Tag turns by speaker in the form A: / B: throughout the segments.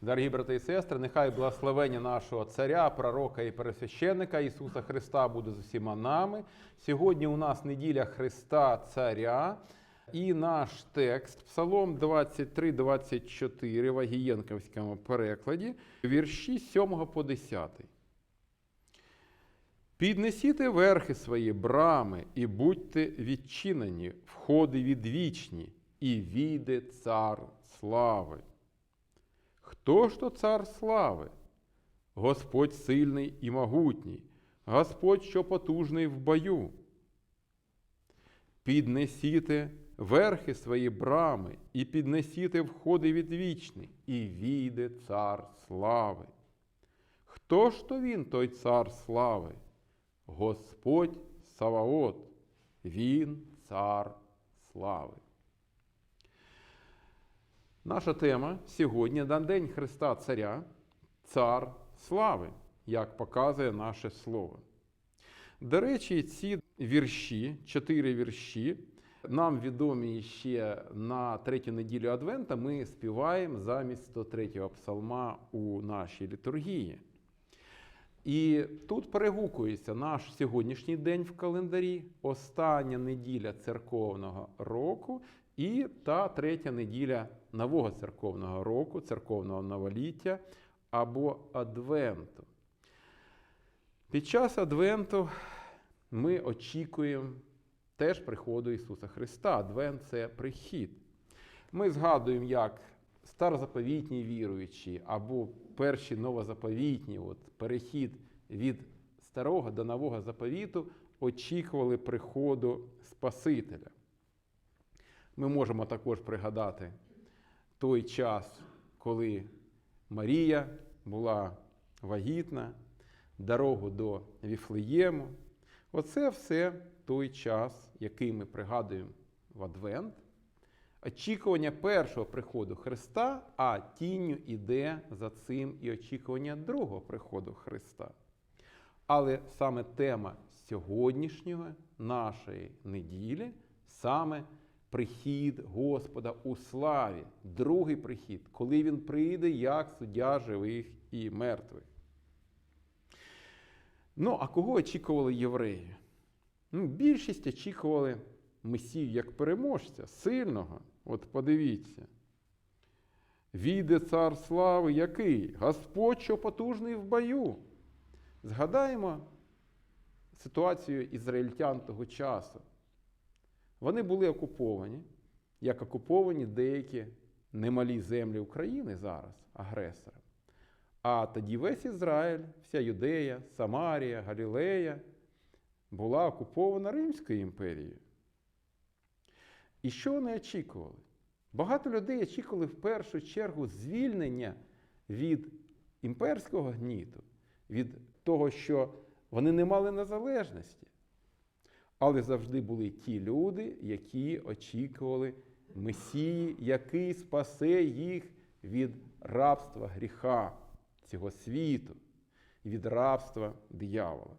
A: Дорогі брати і сестри, нехай благословення нашого царя, пророка і пересвященника Ісуса Христа буде з усіма нами. Сьогодні у нас неділя Христа Царя. І наш текст, Псалом 23-24 в Агієнковському перекладі, вірші 7 по 10. Піднесіте верхи свої брами, і будьте відчинені, входи відвічні, і війде цар слави. Хто ж то цар слави? Господь сильний і могутній, Господь, що потужний в бою. Піднесіте верхи свої брами, і піднесіте входи відвічні, і війде цар слави. Хто ж то він, той цар слави? Господь Саваот, Він цар слави. Наша тема сьогодні на День Христа Царя, Цар слави, як показує наше слово. До речі, ці вірші, чотири вірші, нам відомі ще на третю неділю Адвента, ми співаємо замість 103-го псалма у нашій літургії. І тут перегукується наш сьогоднішній день в календарі, остання неділя церковного року і та третя неділя нового церковного року, церковного новоліття або Адвенту. Під час Адвенту ми очікуємо теж приходу Ісуса Христа. Адвент це прихід. Ми згадуємо, як старозаповітні віруючі або перші новозаповітні, от перехід від старого до нового заповіту, очікували приходу Спасителя. Ми можемо також пригадати той час, коли Марія була вагітна, дорогу до Віфлеєму. Оце все той час, який ми пригадуємо в Адвент. Очікування першого приходу Христа, а тінню іде за цим і очікування другого приходу Христа. Але саме тема сьогоднішнього нашої неділі саме прихід Господа у славі, другий прихід, коли Він прийде як суддя живих і мертвих. Ну, а кого очікували євреї? Ну, більшість очікували Месію як переможця, сильного. От подивіться. Війде цар слави який? Господь, що потужний в бою. Згадаємо ситуацію ізраїльтян того часу. Вони були окуповані, як окуповані деякі немалі землі України зараз агресором. А тоді весь Ізраїль, вся Юдея, Самарія, Галілея була окупована Римською імперією. І що вони очікували? Багато людей очікували в першу чергу звільнення від імперського гніту, від того, що вони не мали незалежності. Але завжди були ті люди, які очікували Месії, який спасе їх від рабства гріха цього світу, від рабства диявола.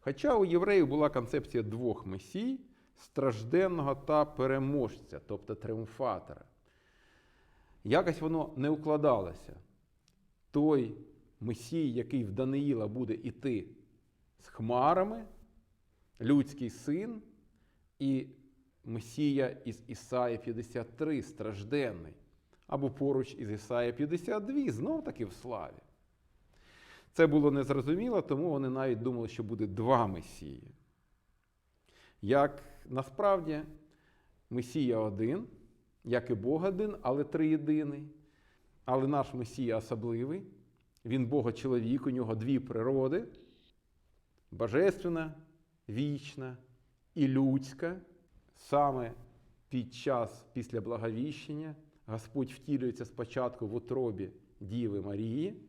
A: Хоча у євреїв була концепція двох месій стражденного та переможця, тобто тріумфатора. Якось воно не укладалося. Той Месій, який в Даниїла буде іти з хмарами, людський син, і Месія із Ісаї 53 стражденний, або поруч із Ісаї 52, знов таки в славі. Це було незрозуміло, тому вони навіть думали, що буде два Месії. Як насправді Месія один, як і Бог один, але триєдиний. Але наш Месія особливий. Він Бога чоловік, у нього дві природи: божественна, вічна і людська. Саме під час після благовіщення Господь втілюється спочатку в утробі Діви Марії,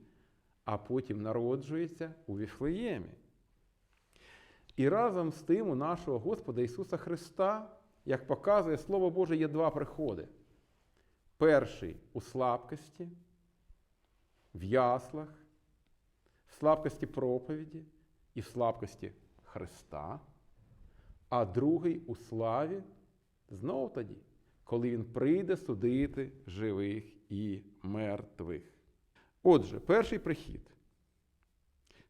A: а потім народжується у Віфлеємі. І разом з тим у нашого Господа Ісуса Христа, як показує Слово Боже, є два приходи. Перший у слабкості, в яслах, в слабкості проповіді і в слабкості Христа, а другий у славі знов тоді, коли Він прийде судити живих і мертвих. Отже, перший прихід.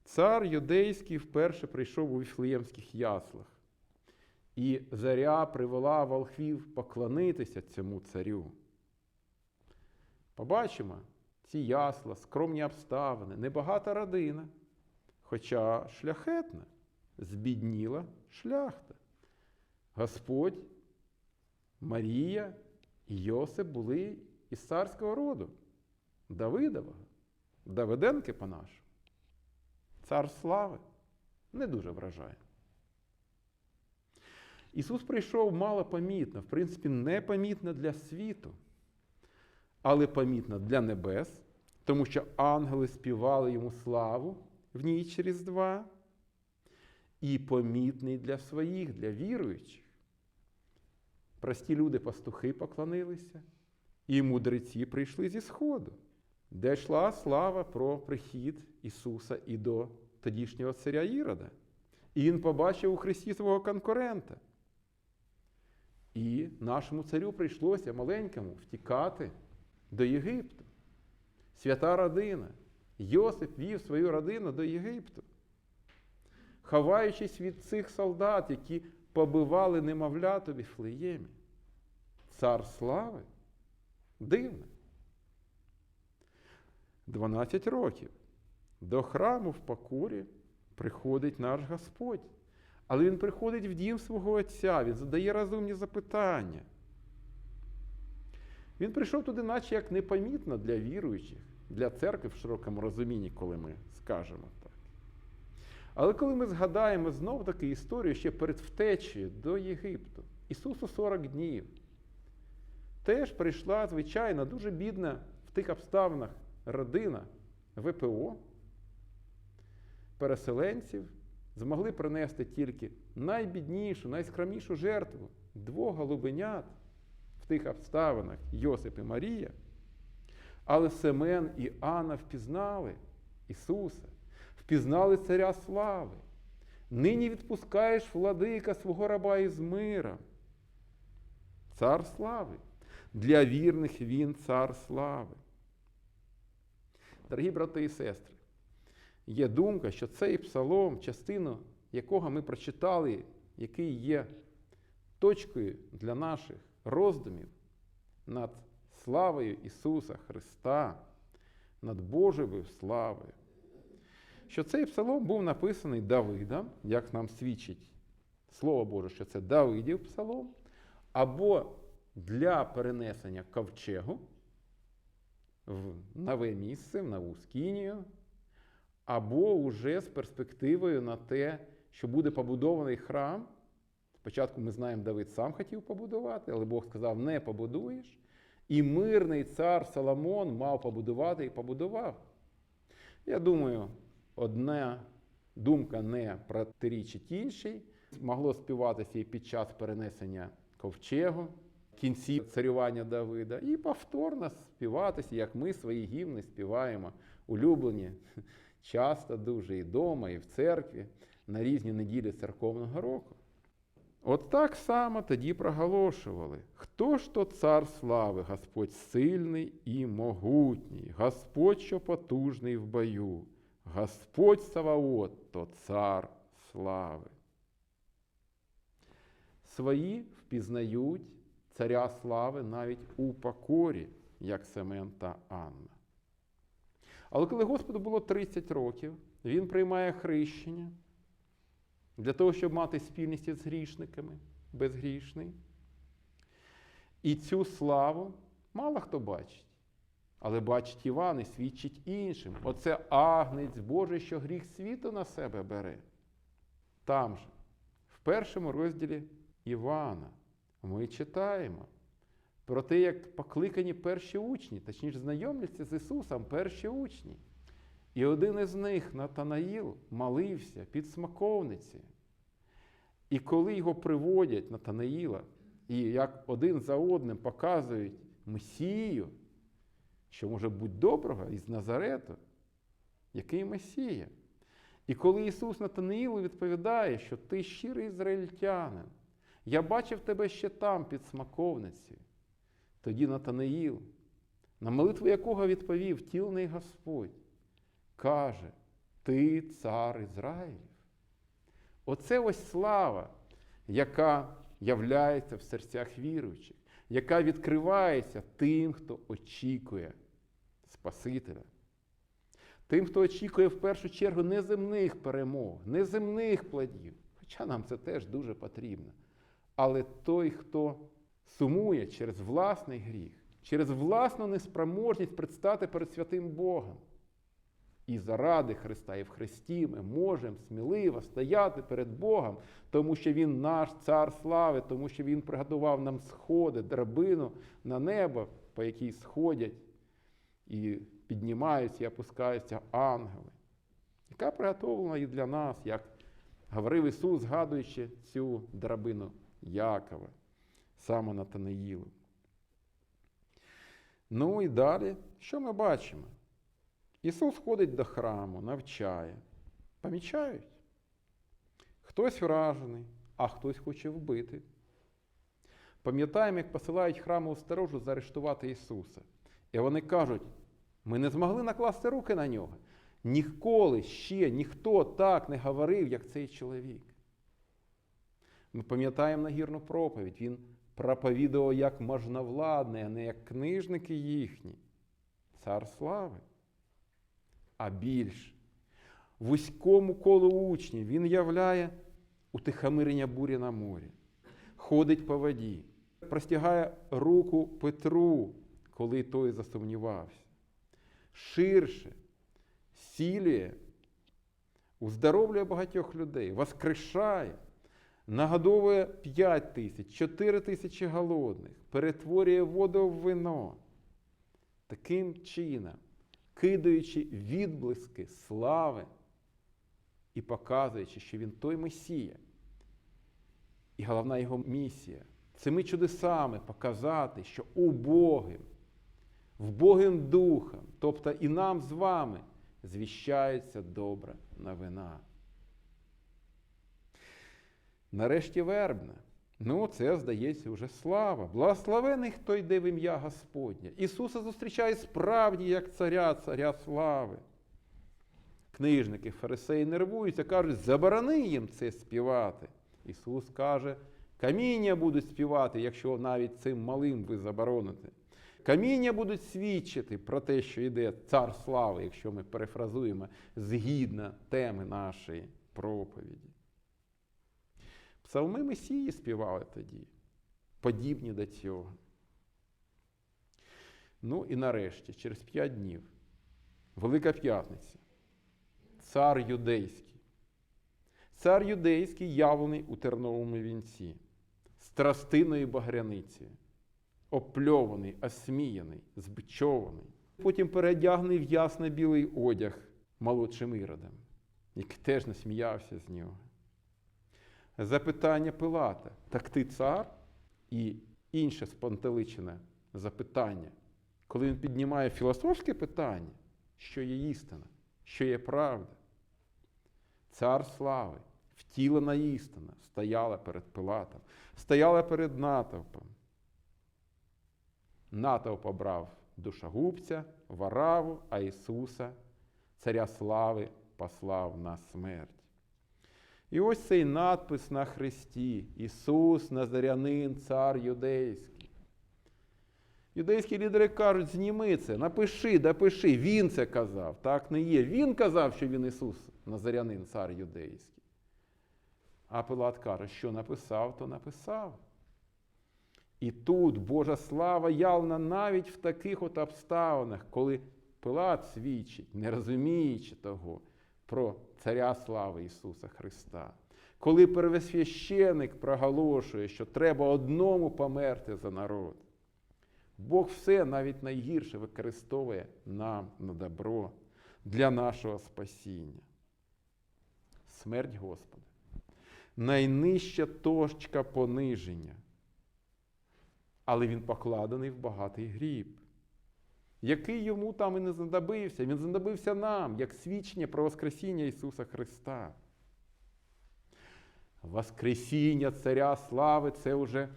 A: Цар юдейський вперше прийшов у віфлеємських яслах, і заря привела волхвів поклонитися цьому царю. Побачимо ці ясла, скромні обставини, небагата родина, хоча шляхетна, збідніла шляхта. Господь, Марія і Йосип були із царського роду, Давидового, Давиденки по-нашому. Цар слави не дуже вражає. Ісус прийшов малопомітно, в принципі, непомітно для світу, але помітно для небес, тому що ангели співали йому славу в ніч Різдва, і помітний для своїх, для віруючих. Прості люди пастухи поклонилися, і мудреці прийшли зі Сходу, де йшла слава про прихід Ісуса і до тодішнього царя Ірода. І він побачив у Христі свого конкурента. І нашому царю прийшлося маленькому втікати до Єгипту. Свята родина. Йосип вів свою родину до Єгипту, ховаючись від цих солдат, які побивали немовлят у Віфлеємі. Цар слави. Дивно. 12 років. До храму в Покорі приходить наш Господь. Але Він приходить в дім свого Отця, Він задає розумні запитання. Він прийшов туди, наче як непомітно для віруючих, для церкви в широкому розумінні, коли ми скажемо так. Але коли ми згадаємо знов таки історію ще перед втечею до Єгипту, Ісусу 40 днів, теж прийшла, звичайно, дуже бідна в тих обставинах родина ВПО, переселенців, змогли принести тільки найбіднішу, найскромнішу жертву двох голубенят в тих обставинах Йосип і Марія. Але Семен і Анна впізнали Ісуса, впізнали Царя слави. Нині відпускаєш владика свого раба із мира. Цар слави. Для вірних він цар слави. Дорогі брати і сестри, є думка, що цей псалом, частину якого ми прочитали, який є точкою для наших роздумів над славою Ісуса Христа, над Божою славою, що цей псалом був написаний Давидом, як нам свідчить Слово Боже, що це Давидів псалом, або для перенесення ковчегу в нове місце, в нову скінію, або уже з перспективою на те, що буде побудований храм. Спочатку ми знаємо, Давид сам хотів побудувати, але Бог сказав, не побудуєш. І мирний цар Соломон мав побудувати і побудував. Я думаю, одна думка не протирічить іншій. Могло співатися і під час перенесення ковчегу, кінці царювання Давида, і повторно співатися, як ми свої гімни співаємо, улюблені часто дуже і вдома, і в церкві на різні неділі церковного року. От так само тоді проголошували, хто ж то цар слави, Господь сильний і могутній, Господь, що потужний в бою, Господь Саваот, то цар слави. Свої впізнають царя слави навіть у покорі, як Семен та Анна. Але коли Господу було 30 років, він приймає хрещення для того, щоб мати спільність із грішниками, безгрішний. І цю славу мало хто бачить, але бачить Іван і свідчить іншим. Оце агнець Божий, що гріх світу на себе бере. Там же, в першому розділі Івана, ми читаємо про те, як покликані перші учні, точніше, знайомляться з Ісусом перші учні. І один із них, Натанаїл, молився під смаковниці. І коли його приводять Натанаїла, і як один за одним показують Месію, що може бути доброго із Назарету, який Месія. І коли Ісус Натанаїлу відповідає, що ти щирий ізраїльтянин, я бачив тебе ще там, під смаковниці, тоді Натанаїл на молитву якого відповів тілний Господь, каже, Ти цар Ізраїлів. Оце ось слава, яка являється в серцях віруючих, яка відкривається тим, хто очікує Спасителя. Тим, хто очікує в першу чергу неземних перемог, неземних плодів. Хоча нам це теж дуже потрібно. Але той, хто сумує через власний гріх, через власну неспроможність предстати перед святим Богом. І заради Христа, і в Христі ми можемо сміливо стояти перед Богом, тому що Він наш цар слави, тому що Він приготував нам сходи, драбину на небо, по якій сходять і піднімаються і опускаються ангели, яка приготовлена і для нас, як говорив Ісус, згадуючи цю драбину Якова, саме Натанаїлу. Ну і далі, що ми бачимо? Ісус ходить до храму, навчає. Помічають? Хтось вражений, а хтось хоче вбити. Пам'ятаємо, як посилають храмову сторожу заарештувати Ісуса. І вони кажуть, ми не змогли накласти руки на нього. Ніколи ще ніхто так не говорив, як цей чоловік. Ми пам'ятаємо нагірну проповідь. Він проповідував як можновладний, а не як книжники їхні. Цар слави. А більш вузькому колу учнів він являє утихомирення бурі на морі, ходить по воді, простягає руку Петру, коли той засумнівався. Ширше сілює, уздоровлює багатьох людей, воскрешає, нагодовує 5 тисяч, 4 тисячі голодних, перетворює воду в вино. Таким чином, кидаючи відблиски слави і показуючи, що він той Месія. І головна його місія цими чудесами показати, що убогим, вбогим духом, тобто і нам з вами, звіщається добра новина. Нарешті вербна. Ну, це, здається, вже слава. Благословений, хто йде в ім'я Господнє. Ісуса зустрічає справді як царя, царя слави. Книжники, фарисеї нервуються, кажуть, заборони їм це співати. Ісус каже, каміння будуть співати, якщо навіть цим малим ви забороните. Каміння будуть свідчити про те, що йде цар слави, якщо ми перефразуємо згідно теми нашої проповіді. Псалми Месії співали тоді, подібні до цього. Ну і нарешті, через п'ять днів, Велика П'ятниця, цар юдейський. Цар юдейський явлений у терновому вінці, з тростиною багряниці, опльований, осміяний, збичований. Потім передягнений в ясно-білий одяг молодшим іродом, який теж насміявся з нього запитання Пилата. Так ти цар? І інше спонтеличене запитання, коли він піднімає філософське питання, що є істина, що є правда. Цар слави, втілена істина, стояла перед Пилатом, стояла перед натовпом. Натовп обрав душогубця, вараву, а Ісуса, царя слави, послав на смерть. І ось цей надпис на Христі: Ісус, Назарянин, цар юдейський. Юдейські лідери кажуть, зніми це, напиши, допиши. Він це казав. Так не є. Він казав, що він Ісус, Назарянин, цар юдейський. А Пилат каже, що написав, то написав. І тут Божа слава явна навіть в таких от обставинах, коли Пилат свідчить, не розуміючи того про Царя слави Ісуса Христа. Коли первосвященик проголошує, що треба одному померти за народ, Бог все навіть найгірше використовує нам на добро для нашого спасіння. Смерть Господа. Найнижча точка пониження. Але він покладений в багатий гріб який йому там і не знадобився. Він знадобився нам, як свідчення про Воскресіння Ісуса Христа. Воскресіння Царя слави це вже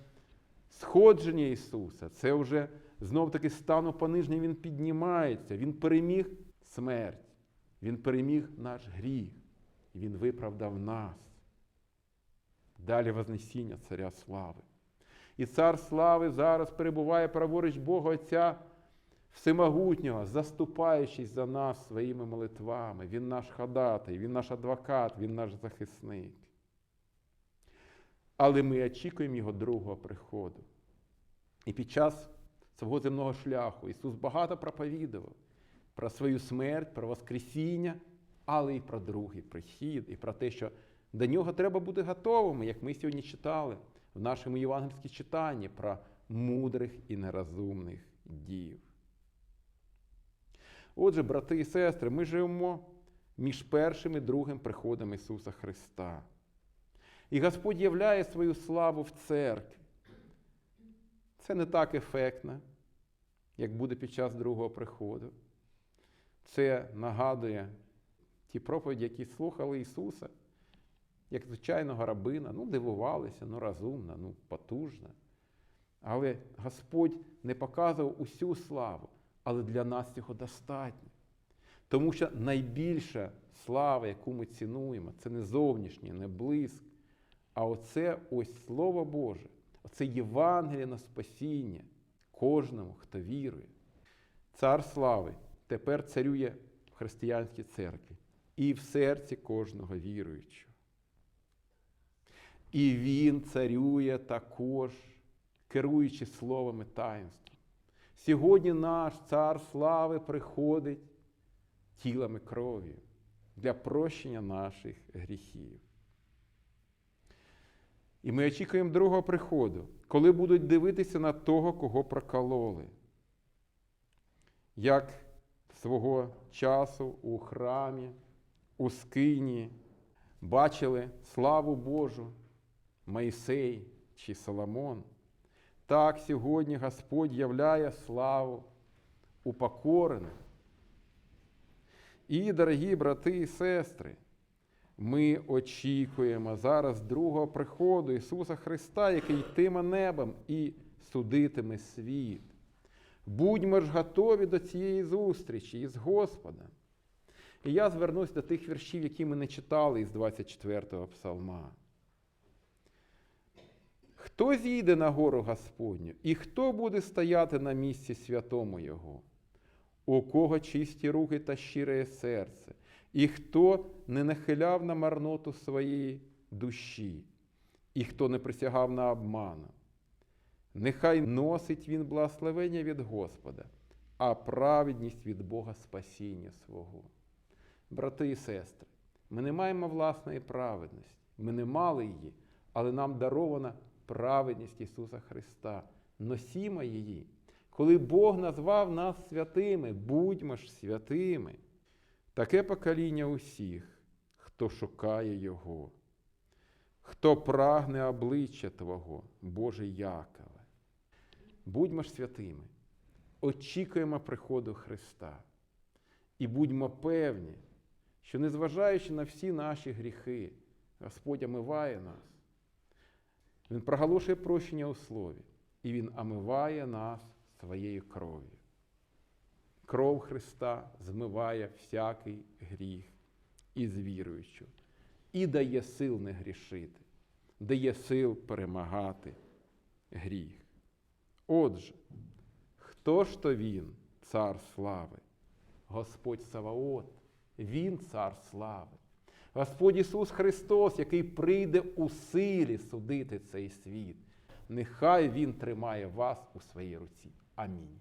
A: сходження Ісуса, це вже знов таки стану пониження він піднімається. Він переміг смерть, він переміг наш гріх, він виправдав нас. Далі Вознесіння Царя Слави. І цар слави зараз перебуває праворуч Бога Отця Всемогутнього, заступаючись за нас своїми молитвами. Він наш ходатай, Він наш адвокат, Він наш захисник. Але ми очікуємо Його другого приходу. І під час свого земного шляху Ісус багато проповідував про свою смерть, про Воскресіння, але і про другий прихід, і про те, що до нього треба бути готовими, як ми сьогодні читали в нашому євангельському читанні про мудрих і нерозумних дів. Отже, брати і сестри, ми живемо між першим і другим приходом Ісуса Христа. І Господь являє свою славу в церкві. Це не так ефектно, як буде під час другого приходу. Це нагадує ті проповіді, які слухали Ісуса, як звичайного рабина, ну, дивувалися, ну розумна, ну потужна. Але Господь не показував усю славу, але для нас цього достатньо. Тому що найбільша слава, яку ми цінуємо, це не зовнішнє, не блиск, а оце ось Слово Боже, оце Євангеліє на спасіння кожному, хто вірує. Цар слави тепер царює в християнській церкві і в серці кожного віруючого. І він царює також, керуючи словами таїнства. Сьогодні наш цар слави приходить тілами кров'ю для прощення наших гріхів. І ми очікуємо другого приходу, коли будуть дивитися на того, кого прокололи. Як свого часу у храмі, у скині бачили славу Божу, Моїсей чи Соломон. Так сьогодні Господь являє славу упокорених. І, дорогі брати і сестри, ми очікуємо зараз другого приходу Ісуса Христа, який йтиме небом і судитиме світ. Будьмо ж готові до цієї зустрічі із Господом. І я звернусь до тих віршів, які ми не читали із 24-го псалма. Хто зійде на гору Господню, і хто буде стояти на місці святому Його? У кого чисті руки та щире серце, і хто не нахиляв на марноту своєї душі, і хто не присягав на обману. Нехай носить він благословення від Господа, а праведність від Бога спасіння свого. Брати і сестри, ми не маємо власної праведності, ми не мали її, але нам дарована праведність Ісуса Христа. Носімо її. Коли Бог назвав нас святими, будьмо ж святими. Таке покоління усіх, хто шукає Його, хто прагне обличчя Твого, Боже Якове. Будьмо ж святими, очікуємо приходу Христа і будьмо певні, що незважаючи на всі наші гріхи, Господь омиває нас. Він проголошує прощення у слові, і Він омиває нас своєю кров'ю. Кров Христа змиває всякий гріх із віруючого і дає сил не грішити, дає сил перемагати гріх. Отже, хто ж то він, цар слави? Господь Саваот, Він цар слави. Господь Ісус Христос, який прийде у силі судити цей світ. Нехай Він тримає вас у своїй руці. Амінь.